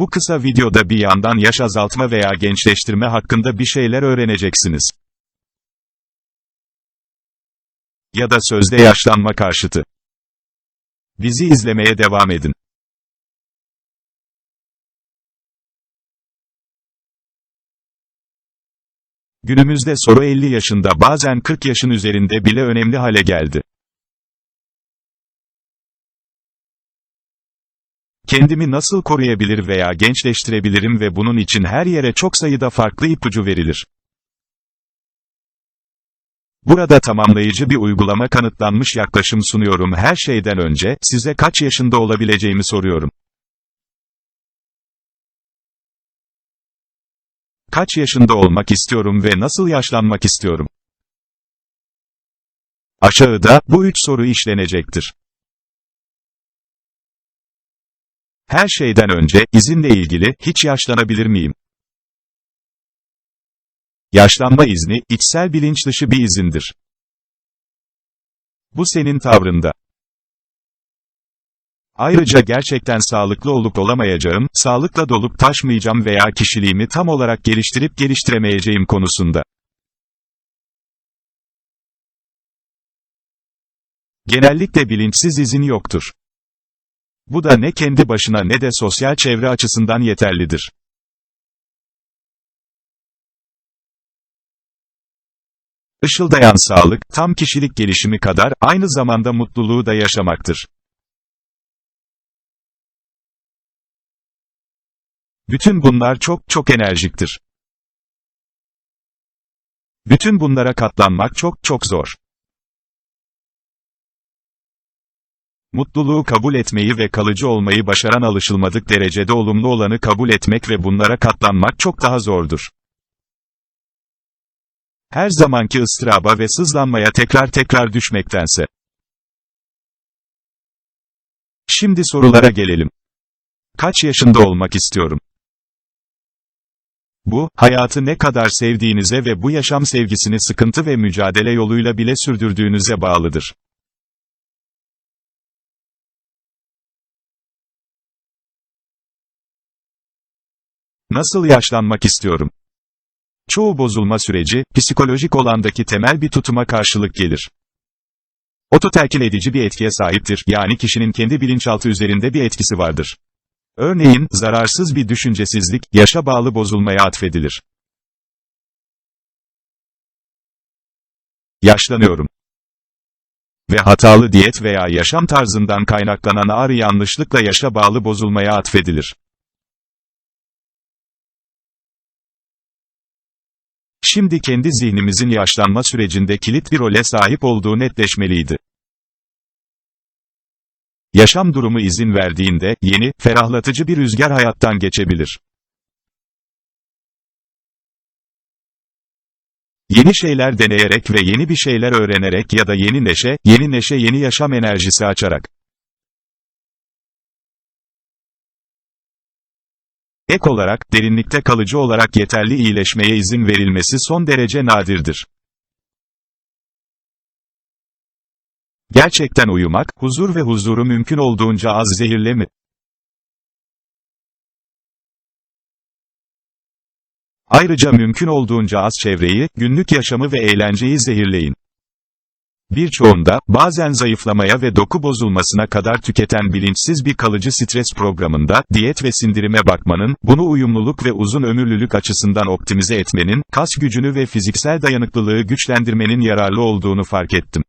Bu kısa videoda bir yandan yaş azaltma veya gençleştirme hakkında bir şeyler öğreneceksiniz. Ya da sözde yaşlanma karşıtı. Bizi izlemeye devam edin. Günümüzde soru 50 yaşında bazen 40 yaşın üzerinde bile önemli hale geldi. Kendimi nasıl koruyabilir veya gençleştirebilirim ve bunun için her yere çok sayıda farklı ipucu verilir. Burada tamamlayıcı bir uygulama kanıtlanmış yaklaşım sunuyorum. Her şeyden önce, size kaç yaşında olabileceğimi soruyorum. Kaç yaşında olmak istiyorum ve nasıl yaşlanmak istiyorum? Aşağıda, bu üç soru işlenecektir. Her şeyden önce, izinle ilgili, hiç yaşlanabilir miyim? Yaşlanma izni, içsel bilinç dışı bir izindir. Bu senin tavrında. Ayrıca gerçekten sağlıklı olup olamayacağım, sağlıkla dolup taşmayacağım veya kişiliğimi tam olarak geliştirip geliştiremeyeceğim konusunda. Genellikle bilinçsiz izin yoktur. Bu da ne kendi başına ne de sosyal çevre açısından yeterlidir. Işıldayan sağlık, tam kişilik gelişimi kadar, aynı zamanda mutluluğu da yaşamaktır. Bütün bunlar çok, çok enerjiktir. Bütün bunlara katlanmak çok, çok zor. Mutluluğu kabul etmeyi ve kalıcı olmayı başaran alışılmadık derecede olumlu olanı kabul etmek ve bunlara katlanmak çok daha zordur. Her zamanki ıstıraba ve sızlanmaya tekrar tekrar düşmektense. Şimdi sorulara gelelim. Kaç yaşında olmak istiyorum? Bu, hayatı ne kadar sevdiğinize ve bu yaşam sevgisini sıkıntı ve mücadele yoluyla bile sürdürdüğünüze bağlıdır. Nasıl yaşlanmak istiyorum? Çoğu bozulma süreci, psikolojik olandaki temel bir tutuma karşılık gelir. Ototelkin edici bir etkiye sahiptir, yani kişinin kendi bilinçaltı üzerinde bir etkisi vardır. Örneğin, zararsız bir düşüncesizlik, yaşa bağlı bozulmaya atfedilir. Yaşlanıyorum. Ve hatalı diyet veya yaşam tarzından kaynaklanan ağrı yanlışlıkla yaşa bağlı bozulmaya atfedilir. Şimdi kendi zihnimizin yaşlanma sürecinde kilit bir role sahip olduğu netleşmeliydi. Yaşam durumu izin verdiğinde, yeni, ferahlatıcı bir rüzgar hayattan geçebilir. Yeni şeyler deneyerek ve yeni bir şeyler öğrenerek ya da yeni neşe, yeni neşe yeni yaşam enerjisi açarak. Ek olarak, derinlikte kalıcı olarak yeterli iyileşmeye izin verilmesi son derece nadirdir. Gerçekten uyumak, huzur ve huzuru mümkün olduğunca az zehirle mi? Ayrıca mümkün olduğunca az çevreyi, günlük yaşamı ve eğlenceyi zehirleyin. Birçoğunda, bazen zayıflamaya ve doku bozulmasına kadar tüketen bilinçsiz bir kalıcı stres programında, diyet ve sindirime bakmanın, bunu uyumluluk ve uzun ömürlülük açısından optimize etmenin, kas gücünü ve fiziksel dayanıklılığı güçlendirmenin yararlı olduğunu fark ettim.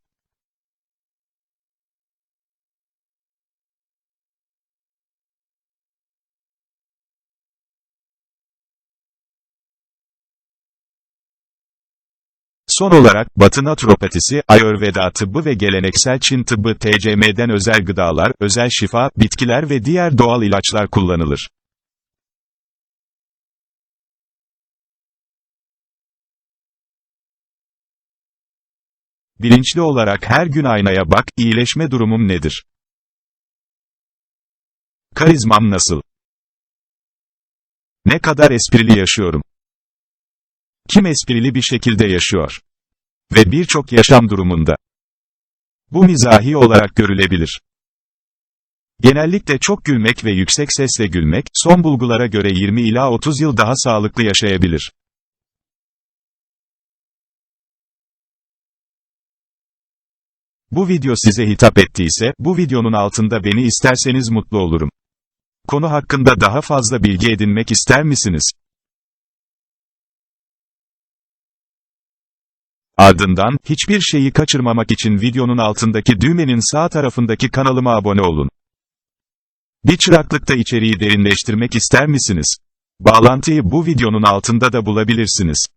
Son olarak, Batı naturopatisi, Ayurveda tıbbı ve geleneksel Çin tıbbı TCM'den özel gıdalar, özel şifa, bitkiler ve diğer doğal ilaçlar kullanılır. Bilinçli olarak her gün aynaya bak, iyileşme durumum nedir? Karizmam nasıl? Ne kadar esprili yaşıyorum? Kim esprili bir şekilde yaşıyor? Ve birçok yaşam durumunda. Bu mizahi olarak görülebilir. Genellikle çok gülmek ve yüksek sesle gülmek, son bulgulara göre 20 ila 30 yıl daha sağlıklı yaşayabilir. Bu video size hitap ettiyse, bu videonun altında beni isterseniz mutlu olurum. Konu hakkında daha fazla bilgi edinmek ister misiniz? Ardından, hiçbir şeyi kaçırmamak için videonun altındaki düğmenin sağ tarafındaki kanalıma abone olun. Bir çıraklıkta içeriği derinleştirmek ister misiniz? Bağlantıyı bu videonun altında da bulabilirsiniz.